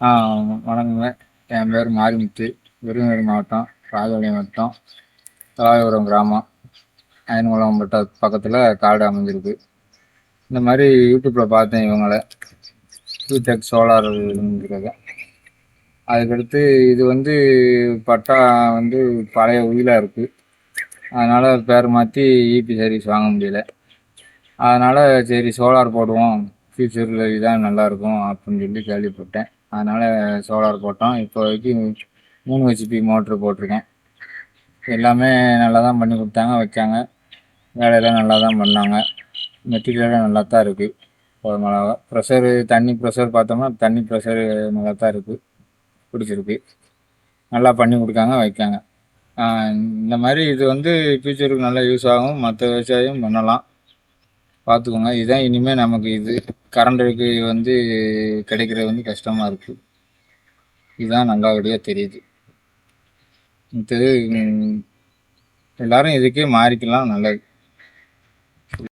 ஆ வணக்கங்க. என் பேர் மாரிமுத்து. விருதுநகர் மாவட்டம் ராஜபாளையம் வட்டம் தலாயபுரம் கிராமம். அயன்குளம் பட்ட பக்கத்தில் காடு அமைஞ்சிருக்கு. இந்த மாதிரி யூடியூப்பில் பார்த்தேன் இவங்கள. டெக் சோலாருங்கிறத அதுக்கடுத்து இது வந்து பட்டா வந்து பழைய உயிலாக இருக்குது அதனால் பேர் மாற்றி ஈபி சர்வீஸ் வாங்க முடியல. அதனால் சரி சோலார் போடுவோம். ஃப்யூச்சரில் இதான் நல்லாயிருக்கும் அப்படின்னு சொல்லி கேள்விப்பட்டேன். அதனால் சோலார் போட்டோம். இப்போதைக்கு மூணு ஹெச்பி மோட்ரு போட்டிருக்கேன். எல்லாமே நல்லா தான் பண்ணி கொடுத்தாங்க வச்சாங்க. வேலையெல்லாம் நல்லா தான் பண்ணாங்க. மெட்டீரியலாம் நல்லா தான் இருக்குது போதுமானவா ப்ரெஷரு தண்ணி ப்ரெஷர் பார்த்தோம்னா தண்ணி ப்ரெஷரு நல்லா தான் இருக்குது பிடிச்சிருக்கு. நல்லா பண்ணி கொடுக்காங்க வைக்காங்க. இந்த மாதிரி இது வந்து ஃப்யூச்சருக்கு நல்லா யூஸ் ஆகும். மற்ற விவசாயம் பண்ணலாம். பார்த்துக்கோங்க இதுதான் இனிமேல் நமக்கு இது கரண்ட்டுக்கு வந்து கிடைக்கிறது வந்து கஷ்டமாக இருக்குது இதுதான் நல்லபடியாக தெரியுது. இது எல்லாரும் இதுக்கே மாறிக்கலாம் நல்லது.